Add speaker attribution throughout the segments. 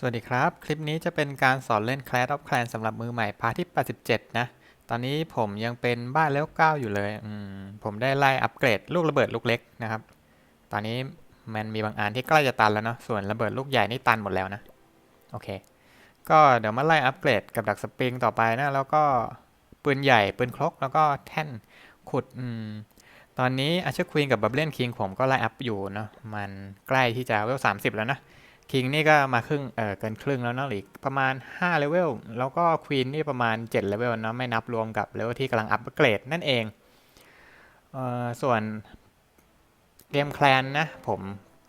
Speaker 1: สวัสดีครับ คลิปนี้จะเป็นการสอนเล่น Clash of Clans สำหรับมือใหม่พาร์ทที่ 87 นะ ตอนนี้ผมยังเป็นบ้านเลเวล9อยู่เลยมผมได้ไล่อัปเกรดลูกระเบิดลูกเล็กนะครับ ตอนนี้มันมีบางอันที่ใกล้จะตันแล้วเนาะ ส่วนระเบิดลูกใหญ่นี่ตันหมดแล้วนะ โอเค ก็เดี๋ยวมาไล่อัปเกรดกับดักสปริงต่อไปนะ แล้วก็ปืนใหญ่ปืนครกแล้วก็แท่นขุดอืมตอนนี้อาเชอร์ควีนกับบับเบิลคิงผมก็ไล่อัพอยู่เนาะ มันใกล้ที่จะเวล30แล้วนะ คิงนี่ก็มาครึ่งเออเกินครึ่งแล้วเนาะหรือประมาณ5เลเวลแล้วก็ควีนนี่ประมาณ7เลเวลเนาะไม่นับรวมกับเลเวลที่กำลังอัปเกรดนั่นเองเออส่วนเกมแคลนนะ ผม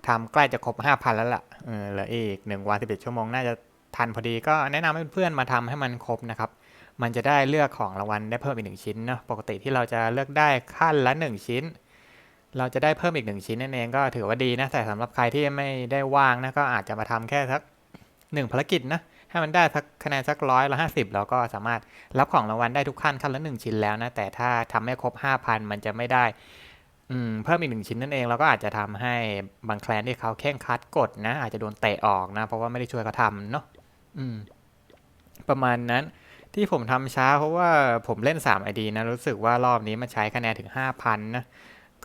Speaker 1: ทำใกล้จะครบ 5,000 แล้วล่ะเออเหลืออีก1วัน11ชั่วโมงน่าจะทันพอดีก็แนะนำให้เพื่อนมาทำให้มันครบนะครับมันจะได้เลือกของรางวัลได้เพิ่มอีกหนึ่งชิ้นเนาะปกติที่เราจะเลือกได้ขั้นละ 1 ชิ้น เราจะได้เพิ่มอีกหนึ่งชิ้นนั่นเองก็ถือว่าดีนะ แต่สำหรับใครที่ไม่ได้ว่างนะก็อาจจะมาทำแค่สักหนึ่งภารกิจนะให้มันได้สักคะแนนสักร้อยละห้าสิบเราก็สามารถรับของรางวัลได้ทุกขั้นขั้นละหนึ่งชิ้นแล้วนะแต่ถ้าทำให้ครบห้าพันมันจะไม่ได้เพิ่มอีกหนึ่งชิ้นนั่นเองเราก็อาจจะทำให้บางแคลนที่เขาแข่งคัดกดนะ อาจจะโดนเตะออกนะ เพราะว่าไม่ได้ช่วยเขาทำเนาะประมาณนั้นที่ผมทำช้าเพราะว่าผมเล่น3 ID นะ รู้สึกว่ารอบนี้มันใช้คะแนนถึง 5,000 นะ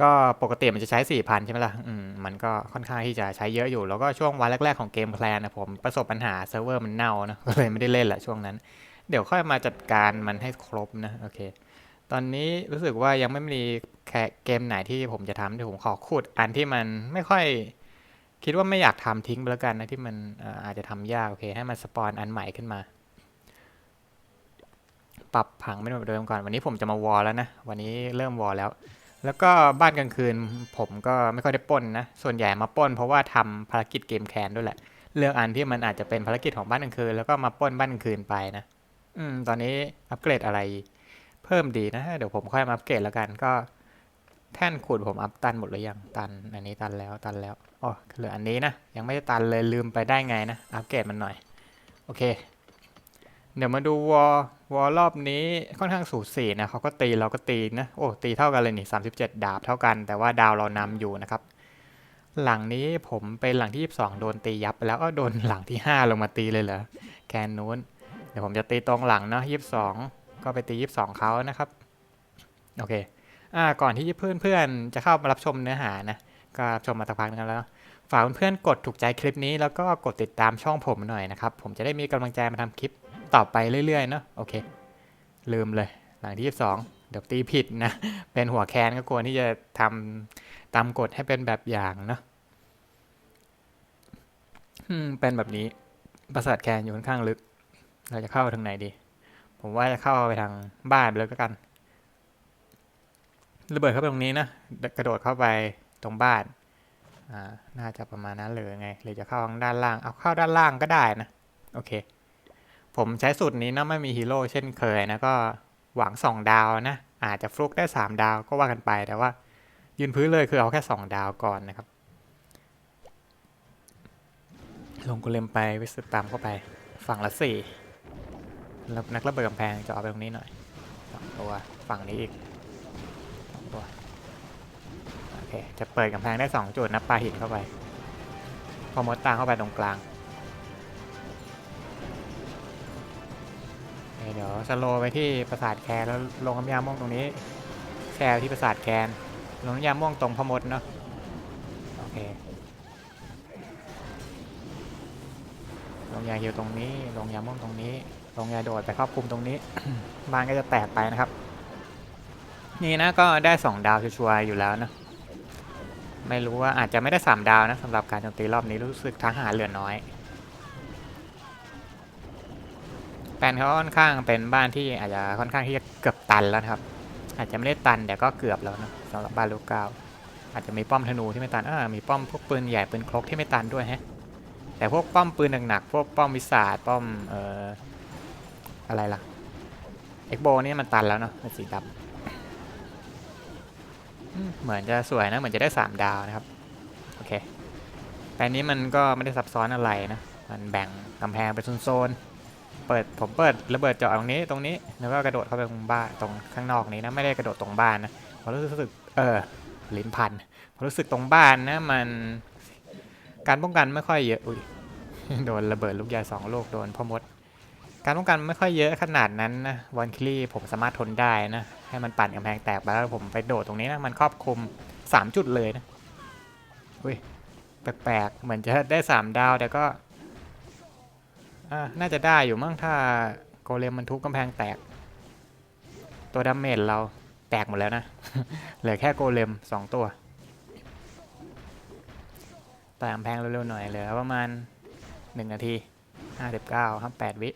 Speaker 1: ก็ปกติมันจะใช้ 4,000 ใช่ไหมล่ะอืมมันก็ค่อนข้างที่จะใช้เยอะอยู่ แล้วก็ช่วงวันแรก ๆ ของเกมแพลนนะผมประสบปัญหาเซิร์ฟเวอร์มันเน่านะก็เลยไม่ได้เล่นละช่วงนั้น เดี๋ยวค่อยมาจัดการมันให้ครบนะโอเค ตอนนี้รู้สึกว่ายังไม่มีแคเกมไหนที่ผมจะทำเดี๋ยวผมขอขุดอันที่มันไม่ค่อยคิดว่าไม่อยากทำทิ้งไปแล้วกันนะที่มันเอ่ออาจจะทำยากโอเค ให้มันสปอนอันใหม่ขึ้นมา ปรับผังไม่เหมือนเดิมก่อนวันนี้ผมจะมาวอลแล้วนะ วันนี้เริ่มวอลแล้ว แล้วก็บ้านกลางคืนผมก็ไม่ค่อยได้ป้นนะ ส่วนใหญ่มาป้นเพราะว่าทำภารกิจเกมแคนด้วยแหละ เลือกอันที่มันอาจจะเป็นภารกิจของบ้านกลางคืน แล้วก็มาป้นบ้านกลางคืนไปนะ อืม ตอนนี้อัปเกรดอะไรเพิ่มดีนะ เดี๋ยวผมค่อยมาอัปเกรดแล้วกันก็ แท่นขุดผมอัพตันหมดหรือยัง ตัน อันนี้ตันแล้วตันแล้วอ๋อเหลืออันนี้นะ ยังไม่ได้ตันเลยลืมไปได้ไงนะ อัปเกรดมันหน่อย โอเค เดี๋ยวมาดูวอลวอลรอบนี้ค่อนข้างสูสีนะเขาก็ตีเราก็ตีนะโอ้ตีเท่ากันเลยนี่37ดาบเท่ากัน แต่ว่าดาวเรานำอยู่นะครับ หลังนี้ผมเป็นหลังที่ 22 โดนตียับไปแล้วก็โดนหลังที่ 5 ลงมาตีเลยเหรอแกนนู้น เดี๋ยวผมจะตีตรงหลังเนาะ22 ก็ไปตี 22เขานะครับโอเคอ่าก่อนที่เพื่อนๆจะเข้ามารับชมเนื้อหานะก็รับชมมาสักพักนึงแล้วฝากเพื่อนๆกดถูกใจคลิปนี้แล้วก็กดติดตามช่องผมหน่อยนะครับ ผมจะได้มีกำลังใจมาทำคลิป ต่อไปเรื่อยๆเนาะโอเค ลืมเลยหลังที่22เดี๋ยวตีผิดนะ เป็นหัวแคนก็ควรที่จะทำตามกฎให้เป็นแบบอย่างเนาะเป็นแบบนี้ประสาทแคนอยู่ค่อนข้างลึก เราจะเข้าทางไหนดี ผมว่าจะเข้าไปทางบ้านเลยก็กัน ระเบิดเข้าไปตรงนี้นะกระโดดเข้าไปตรงบ้านอ่าน่าจะประมาณนั้นเลยไงหรือจะเข้าทางด้านล่าง เอาเข้าด้านล่างก็ได้นะ โอเค ผมใช้สูตรนี้นะไม่มีฮีโร่เช่นเคยนะก็หวังสองดาวนะ อาจจะฟลุกได้สามดาวก็ว่ากันไปแต่ว่า ยืนพื้นเลยคือเอาแค่สองดาวก่อนนะครับ ลงกุเลมไปวิสุทตามเข้าไปฝั่งละสี่แล้วนักระเบิดกำแพงจะเอาไปตรงนี้หน่อยสองตัวฝั่งนี้อีกสองตัวโอเคจะเปิดกำแพงได้สองจุดนะปาหินเข้าไป พอมดตาเข้าไปตรงกลาง เดี๋ยวสโลไปที่ปราสาทแคนแล้วลงน้ำยาม่วงตรงนี้แช่ไปที่ปราสาทแคนลงน้ำยาม่วงตรงพมดเนาะโอเคลงยาฮิวตรงนี้ ลงยาม่วงตรงนี้ ลงยาโดดไปครอบคลุมตรงนี้ บ้านก็จะแตกไปนะครับ นี่นะก็ได้สองดาวชัวร์อยู่แล้วนะ ไม่รู้ว่าอาจจะไม่ได้สามดาวนะสำหรับการโจมตีรอบนี้รู้สึกทหารเหลือน้อย แปลนเขาค่อนข้างเป็นบ้านที่อาจจะค่อนข้างที่จะเกือบตันแล้วครับ อาจจะไม่ได้ตันแต่ก็เกือบแล้วนะสำหรับบ้านลูกเก้าอาจจะมีป้อมธนูที่ไม่ตันอ่ามีป้อมพวกปืนใหญ่ปืนครกที่ไม่ตันด้วยแฮะแต่พวกป้อมปืนหนักๆพวกป้อมวิสาดป้อมเอ่ออะไรล่ะเอ็กโบนี่มันตันแล้วเนาะเป็นสีดำเหมือนจะสวยนะเหมือนจะได้สามดาวนะครับโอเคแต่อันนี้มันก็ไม่ได้ซับซ้อนอะไรนะมันแบ่งกำแพงเป็นโซนๆ เปิดผมเปิดระเบิดเจาะตรงนี้ตรงนี้แล้วก็กระโดดเข้าไปตรงบ้านตรงข้างนอกนี้นะไม่ได้กระโดดตรงบ้านนะผมรู้สึกเออลิ้นพันผมรู้สึกตรงบ้านนะมันการป้องกันไม่ค่อยเยอะอุ้ยโดนระเบิดลูกใหญ่สองลูกโดนพ่อมด การป้องกันไม่ค่อยเยอะขนาดนั้นนะวันคิลี่ผมสามารถทนได้นะ ให้มันปั่นกำแพงแตกไปแล้วผมไปโดดตรงนี้นะมันครอบคลุม 3 จุดเลยนะอุ้ยแปลกๆเหมือนจะได้ 3 ดาวแต่ก็ อ่าน่าจะได้อยู่มั้งถ้าโกเลมมันทุบกำแพงแตก ตัวดาเมจเราแตกหมดแล้วนะ เหลือแค่โกเลม2ตัวต่กำแพงเร็วๆหน่อยเหลือประมาณ1นาที59ครับ8วิ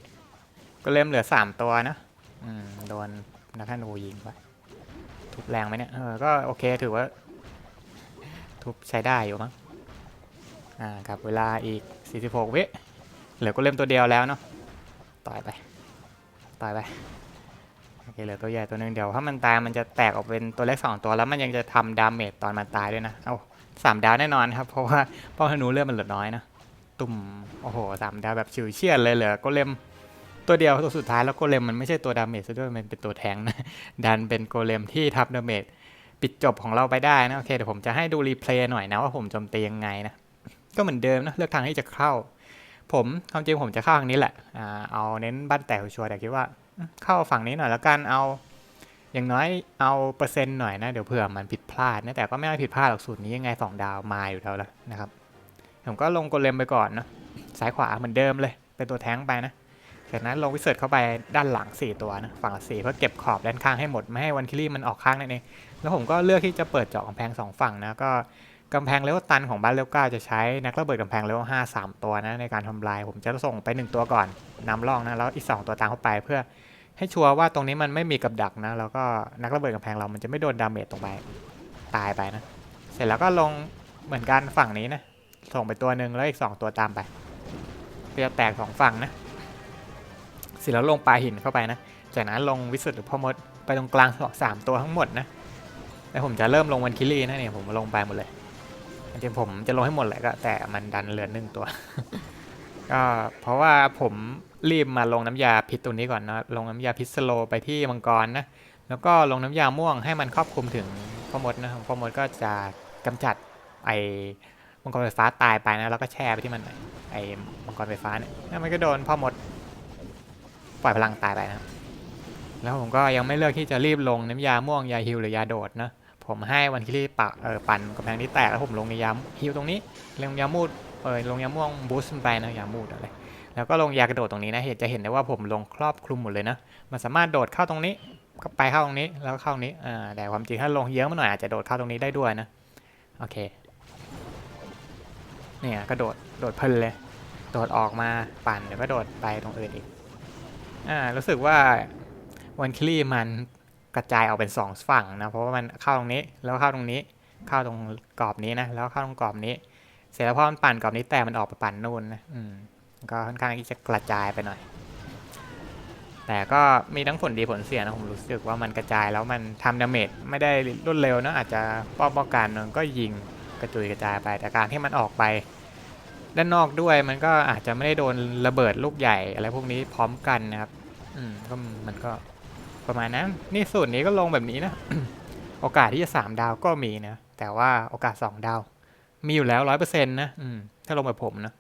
Speaker 1: ก็เริ่มเหลือ3ตัวนะ อืม โดนนักธนูยิงไปทุบแรงไหมเนี่ย เออ ก็โอเคถือว่า ทุบใช้ได้อยู่มั้ง อ่าครับเวลาอีก46วิ เหลือก็เริ่มตัวเดียวแล้วเนาะต่อยไปต่อยไปโอเคเหลือตัวใหญ่ตัวหนึ่งเดี๋ยวถ้ามันตายมันจะแตกออกเป็นตัวเล็กสองตัวแล้วมันยังจะทำดาเมจตอนมันตายด้วยนะเอาสามดาวแน่นอนครับเพราะว่าป้อมธนูเลือดมันเหลือน้อยนะตุ่มโอ้โหสามดาวแบบฉิวเฉียดเลยเหลือก็เล่มตัวเดียวตัวสุดท้ายแล้วโกเลมมันไม่ใช่ตัวดาเมจซะด้วยมันเป็นตัวแทงนะดันเป็นโกเลมที่ทับดาเมจปิดจบของเราไปได้นะโอเคเดี๋ยวผมจะให้ดูรีเพลย์หน่อยนะว่าผมโจมตียังไงนะก็เหมือนเดิมนะเลือกทางที่จะเข้า ผมความจริงผมจะเข้าทางนี้แหละอ่าเอาเน้นบ้านแตกชัวร์แต่คิดว่า เข้าฝั่งนี้หน่อยแล้วกันเอา อย่างน้อยเอาเปอร์เซ็นต์หน่อยนะเดี๋ยวเผื่อมันผิดพลาดนะแต่ก็ไม่ได้ผิดพลาดหรอกสูตรนี้ยังไงสองดาวมาอยู่แล้วละนะครับผมก็ลงโกเลมไปก่อนนะซ้ายขวาเหมือนเดิมเลยเป็นตัวแท้งไปนะจากนั้นลงวิเศษเข้าไปด้านหลัง 4 ตัวนะฝั่งละสี่เพื่อเก็บขอบด้านข้างให้หมดไม่ให้วันคิลี่มันออกข้างนั่นเองแล้วผมก็เลือกที่จะเปิดเจาะกำแพงสองฝั่งนะก็ กำแพงเลเวลตันของบ้านเลเวลเก้าจะใช้นักระเบิดกำแพงเลเวลห้าสามตัวนะในการทำลายผมจะส่งไป 1 ตัวก่อนนำร่องนะแล้วอีก 2 ตัวตามเข้าไปเพื่อให้ชัวร์ว่าตรงนี้มันไม่มีกับดักนะแล้วก็นักระเบิดกำแพงเรามันจะไม่โดนดาเมจตรงไปตายไปนะ เสร็จแล้วก็ลงเหมือนกันฝั่งนี้นะส่งไปตัวหนึ่งแล้วอีก 2 ตัวตามไปเพื่อแตกสองฝั่งนะเสร็จแล้วลงปลาหินเข้าไปนะ จากนั้นลงวิสุทธิ์หรือพ่อมดไปตรงกลางสามตัวทั้งหมดนะแล้วผมจะเริ่มลงวันคิลีนะเนี่ยผมลงไปหมดเลย จริงผมจะลงให้หมดแหละก็แต่มันดันเหลือหนึ่งตัว ก็เพราะว่าผมรีบมาลงน้ำยาพิษตัวนี้ก่อนนะลงน้ำยาพิษสโลไปที่มังกรนะแล้วก็ลงน้ำยาม่วงให้มันครอบคลุมถึงพ่อมดนะพ่อมดก็จะกำจัดไอ้มังกรไฟฟ้าตายไปนะแล้วก็แช่ไปที่มันไอ้มังกรไฟฟ้าเนี่ยแล้วมันก็โดนพ่อมดปล่อยพลังตายไปนะแล้วผมก็ยังไม่เลือกที่จะรีบลงน้ำยาม่วงยาฮิวหรือยาโดดนะ ผมให้วันคิรีปะเออปั่นกำแพงนี้แตกแล้วผมลงในยาฮิวตรงนี้ลงยามูดเออลงยาม่วงบูสต์ไปนะยามูดอะไรแล้วก็ลงยากระโดดตรงนี้นะเห็นจะเห็นได้ว่าผมลงครอบคลุมหมดเลยนะมันสามารถโดดเข้าตรงนี้ก็ไปเข้าตรงนี้แล้วเข้าตรงนี้อ่าแต่ความจริงถ้าลงเยอะมาหน่อยอาจจะโดดเข้าตรงนี้ได้ด้วยนะโอเคเนี่ยก็โดดโดดเพลินเลยโดดออกมาปั่นเดี๋ยวก็โดดไปตรงอื่นอีกอ่ารู้สึกว่าวันคลี่มัน กระจายออกเป็นสองฝั่งนะเพราะว่ามันเข้าตรงนี้แล้วเข้าตรงนี้เข้าตรงกรอบนี้นะแล้วเข้าตรงกรอบนี้ เสร็จแล้วพอมันปั่นกรอบนี้แต่มันออกไปปั่นนู่นนะอืมก็ค่อนข้างที่จะกระจายไปหน่อย แต่ก็มีทั้งผลดีผลเสียนะผมรู้สึกว่ามันกระจายแล้วมันทำดาเมจไม่ได้รวดเร็วนะอาจจะป้องป้องกันมันก็ยิงกระจุยกระจายไปแต่การที่มันออกไป ด้านนอกด้วยมันก็อาจจะไม่ได้โดนระเบิดลูกใหญ่อะไรพวกนี้พร้อมกันนะครับ อืมก็มันก็ ประมาณนั้น นี่สูตรนี้ก็ลงแบบนี้นะ โอกาสที่จะสามดาวก็มีนะ แต่ว่าโอกาสสองดาว มีอยู่แล้วร้อยเปอร์เซ็นต์นะอืมถ้าลงแบบผมนะ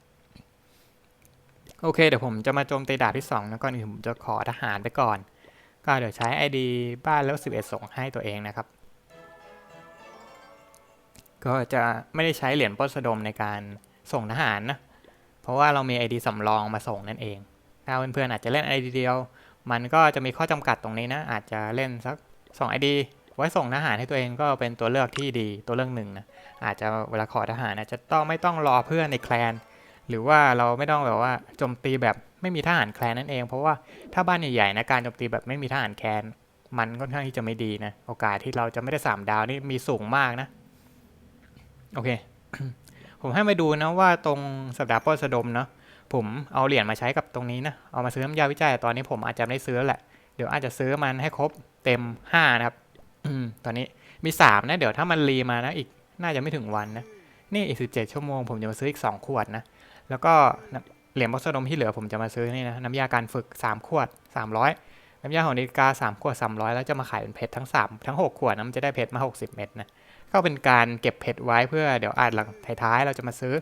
Speaker 1: โอเค เดี๋ยวผมจะมาโจมตีดาบที่2นะก่อนอื่นผมจะขอทหารไปก่อน ก็เดี๋ยวใช้ ID บ้านแล้ว11ส่งให้ตัวเองนะครับ ก็จะไม่ได้ใช้เหรียญปล้นสะดมในการส่งทหารนะ เพราะว่าเรามี ID สำรองมาส่งนั่นเอง ถ้าเพื่อนๆอาจจะเล่น ID เดียว มันก็จะมีข้อจำกัดตรงนี้นะ อาจจะเล่นสัก2 ID ไว้ส่งทหารให้ตัวเองก็เป็นตัวเลือกที่ดีตัวเลือกหนึ่งนะอาจจะเวลาขอทหารอาจจะต้องไม่ต้องรอเพื่อนในแคลน หรือว่าเราไม่ต้องแบบว่าโจมตีแบบไม่มีทหารแคลนนั่นเอง เพราะว่าถ้าบ้านใหญ่ๆนะการโจมตีแบบไม่มีทหารแคลน มันค่อนข้างที่จะไม่ดีนะโอกาสที่เราจะไม่ได้สามดาวนี่มีสูงมากนะโอเค ผมให้มาดูนะว่าตรงสัปดาห์ปล้นสะดมเนาะ ผมเอาเหรียญมาใช้กับตรงนี้นะ เอามาซื้อน้ำยาวิจัยตอนนี้ผมอาจจะไม่ได้ซื้อแล้วแหละ เดี๋ยวอาจจะซื้อมันให้ครบเต็มห้านะครับ อืม ตอนนี้มีสามนะ เดี๋ยวถ้ามันรีมานะอีกน่าจะไม่ถึงวันนะ นี่อีกสิบเจ็ดชั่วโมงผมจะมาซื้ออีกสองขวดนะ แล้วก็เหรียญบัสดมที่เหลือผมจะมาซื้อนี่นะ น้ำยาการฝึก 3 ขวด 300 น้ำยาของนาฬิกา3ขวด 300 แล้วจะมาขายเป็นเพชรทั้ง 3 ทั้ง 6 ขวดนะมันจะได้เพชรมา 60 เม็ดนะ ก็เป็นการเก็บเพชรไว้เพื่อเดี๋ยวอาจหลังท้ายๆเราจะมาซื้อ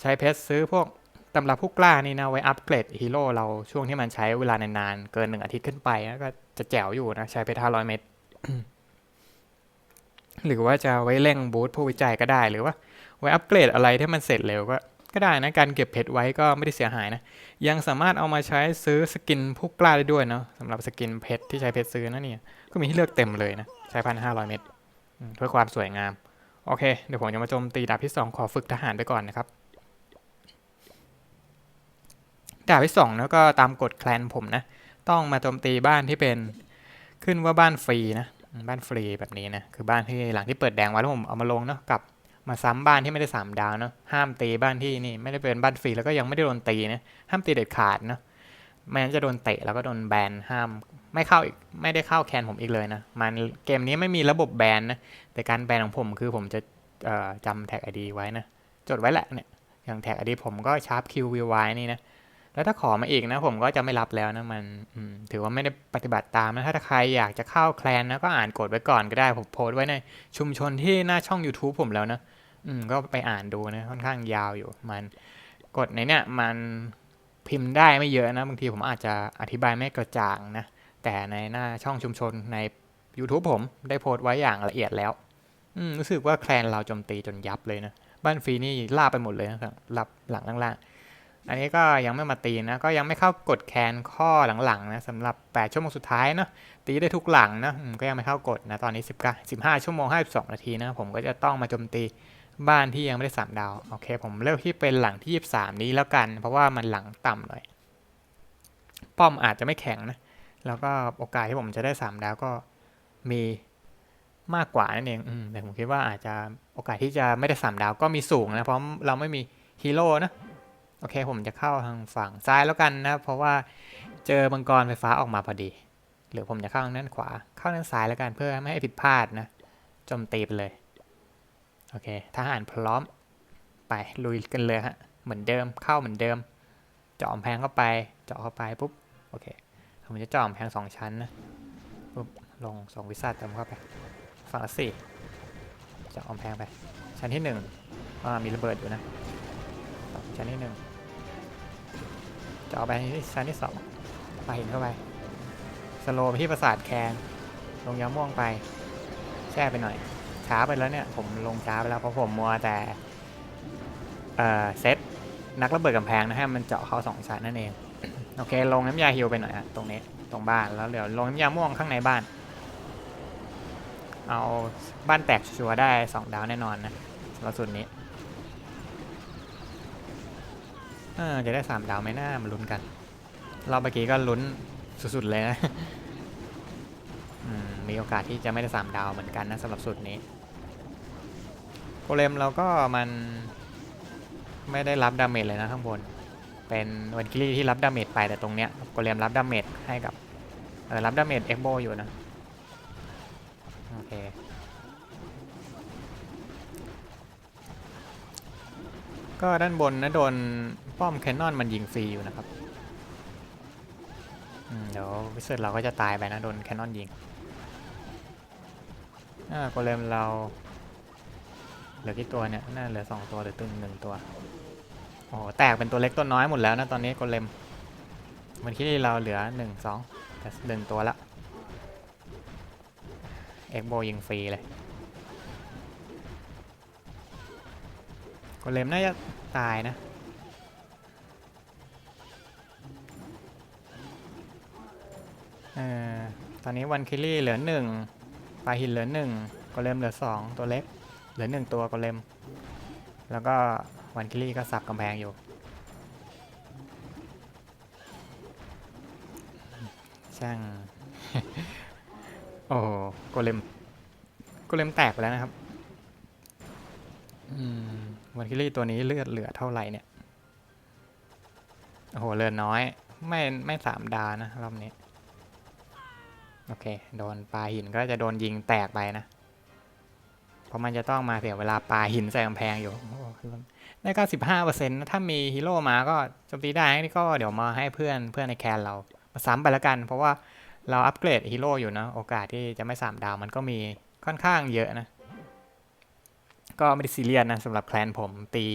Speaker 1: ใช้เพชรซื้อพวก ตำราผู้กล้านี่นะไว้อัปเกรดฮีโร่เราช่วงที่มันใช้เวลานานๆ เกินหนึ่งอาทิตย์ขึ้นไปก็จะแจ๋วอยู่นะ ใช้ไปห้าร้อยเมตรหรือว่าจะไว้เร่งบูตผู้วิจัยก็ได้หรือว่าไว้อัปเกรดอะไรที่มันเสร็จเร็วก็ก็ได้นะ การเก็บเพชรไว้ก็ไม่ได้เสียหายนะ ยังสามารถเอามาใช้ซื้อสกินผู้กล้าได้ด้วยเนาะสำหรับสกินเพชรที่ใช้เพชรซื้อนะเนี่ย ก็มีให้เลือกเต็มเลยนะ ใช้พันห้าร้อยเมตรเพื่อความสวยงาม โอเค เดี๋ยวผมจะมาโจมตีดาบที่สองขอฝึกทหารไปก่อนนะครับ ดาบที่สองแล้วก็ตามกฎแคลนผมนะ ต้องมาโจมตีบ้านที่เป็นขึ้นว่าบ้านฟรีนะ บ้านฟรีแบบนี้นะ คือบ้านที่หลังที่เปิดแดงไว้แล้วผมเอามาลงเนาะกับมาซ้ำบ้านที่ไม่ได้สามดาวเนาะห้ามตีบ้านที่นี่ไม่ได้เป็นบ้านฟรีแล้วก็ยังไม่ได้โดนตีนะห้ามตีเด็ดขาดเนาะไม่งั้นจะโดนเตะแล้วก็โดนแบนห้ามไม่เข้าอีกไม่ได้เข้าแคนผมอีกเลยนะมันเกมนี้ไม่มีระบบแบนนะแต่การแบนของผมคือผมจะจำแท็กไอดีไว้นะจดไว้แหละเนี่ยอย่างแท็กไอดีผมก็ชาร์ปคิววิวไว้นี่นะ แล้วถ้าขอมาอีกนะผมก็จะไม่รับแล้วนะมันถือว่าไม่ได้ปฏิบัติตามนะถ้าใครอยากจะเข้าแคลนนะก็อ่านกฎไว้ก่อนก็ได้ผมโพสต์ไว้ในชุมชนที่หน้าช่อง YouTube ผมแล้วนะอืมก็ไปอ่านดูนะค่อนข้างยาวอยู่มันกฎในเนี้ยมันพิมพ์ได้ไม่เยอะนะบางทีผมอาจจะอธิบายไม่กระจ่างนะแต่ในหน้าช่องชุมชนใน YouTube ผมได้โพสต์ไว้อย่างละเอียดแล้วอืมรู้สึกว่าแคลนเราโจมตีจนยับเลยนะบ้านฟรีนี่ล่าไปหมดเลยนะครับรับหลังล่างๆ อันนี้ก็ยังไม่มาตีนะ ก็ยังไม่เข้ากฎแคนข้อหลังๆนะสำหรับ 8 ชั่วโมงสุดท้ายเนาะตีได้ทุกหลังนะก็ยังไม่เข้ากฎนะตอนนี้10 15 ชั่วโมง 52 นาทีนะผมก็จะต้องมาโจมตีบ้านที่ยังไม่ได้ 3 ดาว โอเค ผมเลือกที่เป็นหลังที่ 23 นี้แล้วกัน เพราะว่ามันหลังต่ำหน่อยป้อมอาจจะไม่แข็งนะแล้วก็โอกาสที่ผมจะได้ 3 ดาวก็มีมากกว่านั่นเองอแต่ผมคิดว่าอาจจะโอกาสที่จะไม่ได้ 3 ดาวก็มีสูงนะเพราะเราไม่มีฮีโร่นะ โอเคผมจะเข้าทางฝั่งซ้ายแล้วกันนะเพราะว่าเจอมังกรไฟฟ้าออกมาพอดี หรือผมจะเข้าทางด้านขวาเข้าทางซ้ายแล้วกันเพื่อไม่ให้ผิดพลาดนะโจมตีไปเลยโอเคทหารพร้อมไปลุยกันเลยฮะเหมือนเดิมเข้าเหมือนเดิม เจาะแพงเข้าไปเจาะเข้าไปปุ๊บโอเคผมจะเจาะแพงสองชั้นนะปุ๊บลงสองวิสัทเติมเข้าไปฝั่งละสี่เจาะแพงไปชั้นที่หนึ่งอ่ามีระเบิดอยู่นะชั้นที่หนึ่ง จะเอาไปที่ชั้นที่สองไปหินเข้าไป สโลว์ไปที่ปราสาทแคนลงยาม่วงไป แช่ไปหน่อย ช้าไปแล้วเนี่ย ผมลงช้าไปแล้วเพราะผมมัวแต่ เอ่อเซตนักระเบิดกำแพงนะฮะมันเจาะเข้าสองชั้นนั่นเอง โอเค ลงน้ำยาฮิวไปหน่อยอะตรงนี้ตรงบ้านแล้วเดี๋ยวลงน้ำยาม่วงข้างในบ้าน เอาบ้านแตกชัวร์ได้สองดาวแน่นอนนะสำหรับสุดนี้ เออ จะได้สามดาวไหมหน้ามาลุ้นกัน เรอบเมื่อกี้ก็ลุ้นสุดๆเลยนะมมีโอกาสที่จะไม่ได้สามดาวเหมือนกันนะสำหรับสุดนี้โกเลมเราก็มันไม่ได้รับดาเมจเลยนะข้างบน เป็นวันกิลี่ที่รับดาเมจไปแต่ตรงเนี้ยโกเลมรับดาเมจให้กับรับดาเมจเอ็กโบอยู่นะ โอเค ก็ด้านบนนะโดนป้อมแคนนอนมันยิงฟรีอยู่นะครับเดี๋ยววิเศษเราก็จะตายไปนะโดนแคนนอนยิงอ่าโกเลมเราเหลือกี่ตัวเนี่ยน่าเหลือสองตัวหรือตึงหนึ่งตัวโอ้โหแตกเป็นตัวเล็กตัวน้อยหมดแล้วนะตอนนี้โกเลมมันคิดเราเหลือหนึ่งสองแต่หนึ่งตัวละเอ็กโบยิงฟรีเลย กเลมน่าจะตายนะ เอ่อตอนนี้วันคิลี่เหลือหนึ่งปลาหินเหลือหนึ่งโกเลมเหลือสองตัวเล็ก เหลือหนึ่งตัวโกเลม แล้วก็วันคิลี่ก็สับกำแพงอยู่ช่าง โอ้โหโกเลม โกเลมแตกไปแล้วนะครับ วันคิลี่ตัวนี้เลือดเหลือเท่าไหร่เนี่ย โอ้โห เลือดน้อย ไม่ไม่สามดาวนะ รอบนี้ โอเค โดนปลาหินก็จะโดนยิงแตกไปนะ เพราะมันจะต้องมาเสียเวลาปลาหินใส่กำแพงอยู่โอ้โหได้เก้าสิบห้าเปอร์เซ็นต์ถ้ามีฮีโร่มาก็โจมตีได้นี่ก็เดี๋ยวมาให้เพื่อนเพื่อนในแคนเรามาซ้ำไปแล้วกัน เพราะว่าเราอัปเกรดฮีโร่อยู่นะ โอกาสที่จะไม่สามดาวมันก็มีค่อนข้างเยอะนะ ก็ไม่ได้ซีเรียสนะสำหรับแคลนผมตี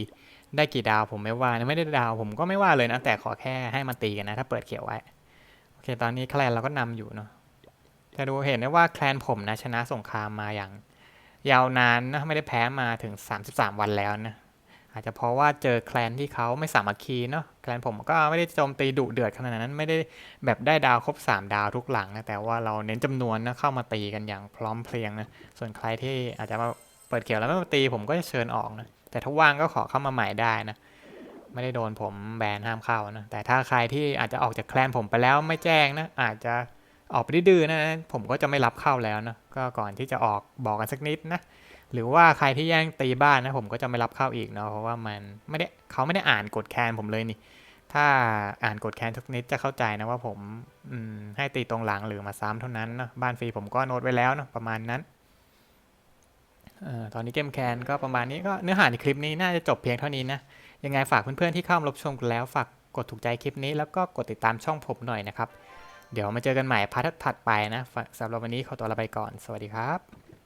Speaker 1: ได้กี่ดาวผมไม่ว่านะไม่ได้ดาวผมก็ไม่ว่าเลยนะ แต่ขอแค่ให้มันตีกันนะ ถ้าเปิดเขียวไว้ โอเคตอนนี้แคลนเราก็นำอยู่เนาะจะดูเห็นได้ว่าแคลนผมนะชนะสงครามมาอย่าง ยาวนานนะไม่ได้แพ้มาถึง 33 วันแล้วนะอาจจะเพราะว่าเจอแคลนที่เขาไม่สามัคคีเนาะแคลนผมก็ไม่ได้โจมตีดุเดือดขนาดนั้น ไม่ได้แบบได้ดาวครบ 3 ดาวทุกหลังนะแต่ว่าเราเน้นจำนวนนะเข้ามาตีกันอย่างพร้อมเพรียงนะส่วนใครที่อาจจะมา เปิดเขียวแล้วไม่มาตีผมก็จะเชิญออกนะ แต่ถ้าว่างก็ขอเข้ามาใหม่ได้นะ ไม่ได้โดนผมแบนห้ามเข้านะ แต่ถ้าใครที่อาจจะออกจากแคลนผมไปแล้วไม่แจ้งนะ อาจจะออกไปดื้อๆนะ ผมก็จะไม่รับเข้าแล้วนะ ก็ก่อนที่จะออกบอกกันสักนิดนะ หรือว่าใครที่แย่งตีบ้านนะ ผมก็จะไม่รับเข้าอีกเนาะ เพราะว่ามันไม่ได้เขาไม่ได้อ่านกฎแคนผมเลยนี่ ถ้าอ่านกฎแคนทุกนิดจะเข้าใจนะว่าผมอืมให้ตีตรงหลังหรือมาซ้ำเท่านั้นนะ บ้านฟรีผมก็โน้ตไว้แล้วนะประมาณนั้น ตอนนี้เกมแคนก็ประมาณนี้ก็เนื้อหาในคลิปนี้น่าจะจบเพียงเท่านี้นะ ยังไงฝากเพื่อนๆที่เข้ามารับชมกันแล้ว ฝากกดถูกใจคลิปนี้แล้วก็กดติดตามช่องผมหน่อยนะครับ เดี๋ยวมาเจอกันใหม่พาร์ทถัดไปนะสำหรับวันนี้ขอตัวลาไปก่อน สวัสดีครับ